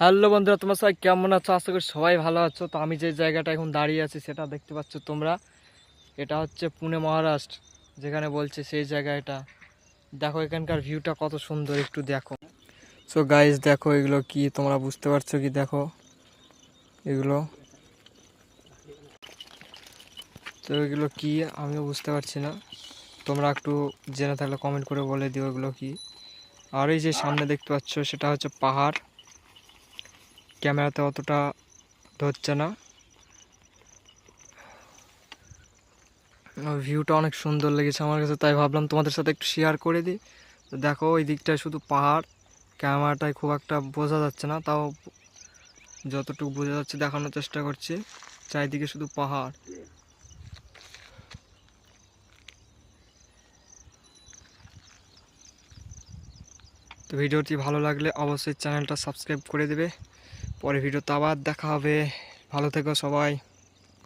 Hello বন্ধুরা, তোমার সবাই কেমন আছো? আশা করি সবাই ভালো আছো। তো আমি যে জায়গাটা এখন দাঁড়িয়ে আছি, সেটা দেখতে পাচ্ছ তোমরা। এটা হচ্ছে পুনে মহারাষ্ট্র, যেখানে বলছে সেই জায়গা এটা। দেখো, এখানকার ভিউটা কত সুন্দর, একটু দেখো। সো গাইজ দেখো এগুলো কি, তোমরা বুঝতে পারছ কি? দেখো, এগুলো। তো এগুলো কি, আমিও বুঝতে পারছি না। তোমরা একটু জেনে থাকলে কমেন্ট করে বলে দিও এগুলো কি। আর এই যে সামনে দেখতে পাচ্ছ, সেটা হচ্ছে পাহাড়। ক্যামেরাতে অতটা ধরছে না। ভিউটা অনেক সুন্দর লেগেছে আমার কাছে, তাই ভাবলাম তোমাদের সাথে একটু শেয়ার করে দিই। তো দেখো ওই দিকটায় শুধু পাহাড়, ক্যামেরাটায় খুব একটা বোঝা যাচ্ছে না, তাও যতটুকু বোঝা যাচ্ছে দেখানোর চেষ্টা করছি। চারিদিকে শুধু পাহাড়। তো ভিডিওটি ভালো লাগলে অবশ্যই চ্যানেলটা সাবস্ক্রাইব করে দেবে। পরে ভিডিওতে আবার দেখা হবে। ভালো থেকো সবাই।